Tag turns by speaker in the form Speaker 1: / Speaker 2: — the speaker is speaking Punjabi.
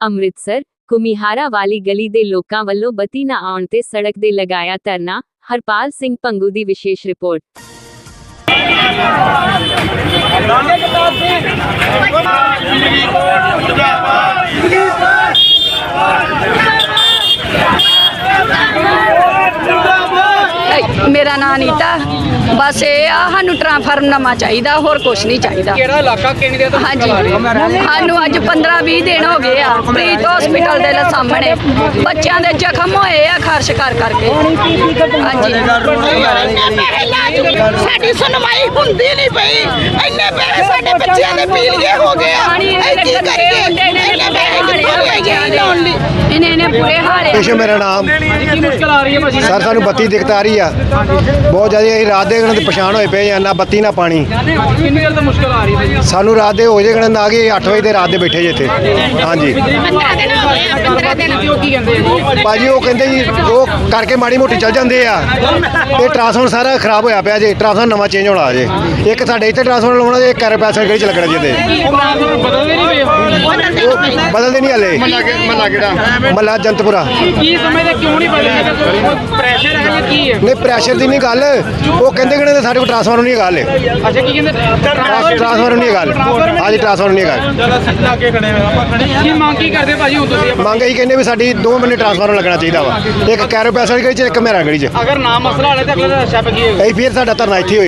Speaker 1: ਅੰਮ੍ਰਿਤਸਰ ਕੁਮਿਹਾਰਾ ਵਾਲੀ ਗਲੀ ਦੇ ਲੋਕਾਂ ਵੱਲੋਂ ਬਤੀ ਨਾ ਆਉਣ ਤੇ ਸੜਕ ਦੇ ਲਗਾਇਆ ਧਰਨਾ ਹਰਪਾਲ ਸਿੰਘ ਪੰਗੂ ਦੀ ਵਿਸ਼ੇਸ਼ ਰਿਪੋਰਟ
Speaker 2: ਮੇਰਾ ਨਾਂ ਅਨੀਤਾ। ਬਸ ਇਹ ਆ ਸਾਨੂੰ ਟ੍ਰਾਂਸਫਾਰਮ ਨਵਾਂ ਚਾਹੀਦਾ ਹੋਰ ਕੁਝ ਨਹੀਂ ਚਾਹੀਦਾ।
Speaker 3: ਕਿਹੜਾ ਇਲਾਕਾ ਕਿੰਨੀ ਦੇਰ ਤੋਂ
Speaker 2: ਹਾਂਜੀ। ਸਾਨੂੰ ਅੱਜ 15 20 ਦਿਨ ਹੋ ਗਏ ਆ ਪ੍ਰੀਤ ਹਸਪੀਟਲ ਦੇ ਸਾਹਮਣੇ। ਬੱਚਿਆਂ ਦੇ ਜ਼ਖਮ ਹੋਏ ਆ ਖਾਰਸ਼ ਕਰ ਕਰਕੇ। ਹਾਂਜੀ।
Speaker 4: ਸਾਡੀ ਸੁਣਵਾਈ ਹੁੰਦੀ ਨਹੀਂ ਪਈ। ਇੰਨੇ ਪੈਸੇ ਸਾਡੇ ਬੱਚਿਆਂ ਦੇ ਪੀਲੀਏ ਹੋ ਗਏ ਆ।
Speaker 2: ਇਹਨੇ
Speaker 4: ਕੀ ਕਰੀਏ? ਲਈ।
Speaker 2: ਇਹਨੇ ਇਹਨੇ ਬੁਰੇ ਹਾਲ ਆ।
Speaker 5: ਪੇਸ਼ ਮੇਰਾ ਨਾਮ।
Speaker 3: ਕੀ ਮੁਸ਼ਕਲ ਆ ਰਹੀ ਹੈ ਭਾਜੀ।
Speaker 5: ਸਰ ਸਾਨੂੰ ਬੱਤੀ ਦਿੱਕਤ ਆ ਰਹੀ ਆ। ਬਹੁਤ ਜ਼ਿਆਦਾ ਅਸੀਂ ਰਾਤ ਦੇ ਦੇ ਪਛਾਣ ਹੋਏ ਪਏ ਆ ਨਾ ਬੱਤੀ ਨਾ ਪਾਣੀ।
Speaker 3: ਕਿੰਨੀ ਦੇਰ ਤੋਂ ਮੁਸ਼ਕਲ ਆ ਰਹੀ ਹੈ ਭਾਜੀ?
Speaker 5: ਸਾਨੂੰ ਰਾਤ ਦੇ ਹੋ ਜੇ ਗਣ ਨਾ ਕਿ 8 ਵਜੇ ਦੇ ਰਾਤ ਦੇ ਬੈਠੇ ਜੇ ਇੱਥੇ। ਹਾਂਜੀ।
Speaker 4: 15 ਦਿਨ ਹੋ ਗਏ ਆ 15 ਦਿਨ।
Speaker 3: ਉਹ ਕੀ ਕਹਿੰਦੇ ਆ? ਜੀ
Speaker 5: ਬਾਜੀ ਉਹ ਕਹਿੰਦੇ ਜੀ ਉਹ ਕਰਕੇ ਮਾੜੀ ਮੋਟੀ ਚੱਲ ਜਾਂਦੇ ਆ। ਇਹ ਟਰਾਂਸਫਾਰਮਰ ਸਾਰਾ ਖਰਾਬ ਹੋਇਆ ਪਿਆ ਜੇ ਟਰਾਂਸਫਾਰਮਰ ਨਵਾਂ ਚੇਂਜ ਹੋਣਾ ਜੇ। ਇੱਕ ਸਾਡੇ ਇੱਥੇ ਟਰਾਂਸਫਾਰਮਰ ਲਾਉਣਾ ਜੇ ਇੱਕ ਕਰ ਪੈਸੇ ਗੜੀ ਚ ਲੱਗਣਾ ਜੀ ਇਹਦੇ।
Speaker 3: ਉਹ ਟ੍ਰਾਂਸਫਰ ਬਦਲਦੇ ਨਹੀਂ ਪਏ।
Speaker 5: ਉਹ ਬਦਲਦੇ ਨਹੀਂ ਹਲੇ। ਮੱਲਾ ਕਿਹੜਾ ਮੱਲਾ ਜੰਤਪੁਰਾ।
Speaker 3: ਕੀ ਸਮਝਦੇ ਕਿਉਂ ਨਹੀਂ ਬਦਲਦੇ? ਪ੍ਰੈਸ਼ਰ ਹੈ ਜਾਂ ਕੀ ਹੈ?
Speaker 5: ਨਹੀਂ ਪ੍ਰੈਸ਼ਰ ਦੀ ਨਹੀਂ ਗੱਲ। ਉਹ ਕਹਿੰਦੇ ਕਿ ਸਾਡੇ ਕੋਲ ਟਰਾਂਸਫਾਰਮਰ ਨਹੀਂ ਗੱਲ
Speaker 3: ਅੱਛਾ ਕੀ ਕਹਿੰਦੇ?
Speaker 5: ਟਰਾਂਸਫਾਰਮਰ ਨਹੀਂ ਗੱਲ ਹਾਂਜੀ ਟਰਾਂਸਫਾਰਮਰ ਨਹੀਂ ਗੱਲ
Speaker 3: ਕੀ ਮੰਗ ਕੀ ਕਰਦੇ ਭਾਜੀ ਹੁਣ ਤੁਸੀਂ?
Speaker 5: ਮੰਗ ਇਹੀ ਕਹਿੰਦੇ ਵੀ ਸਾਡੀ 2 ਮਹੀਨੇ ਟਰਾਂਸਫਾਰਮਰ ਲੱਗਣਾ ਚਾਹੀਦਾ ਵਾ। ਇੱਕ ਕੈਰੋ ਪੈਸਾ ਗੜੀ ਚ ਇੱਕ ਮੇਰਾ ਗੜੀ ਚ।
Speaker 3: ਅਗਰ ਨਾ ਮਸਲਾ ਹਲੇ ਤਾਂ ਅਗਲੇ ਦਾ ਛੱਪ ਕੀ ਹੋਏਗਾ?
Speaker 5: ਅਸੀਂ ਫਿਰ ਸਾਡਾ ਧਰਨਾ ਇੱਥੇ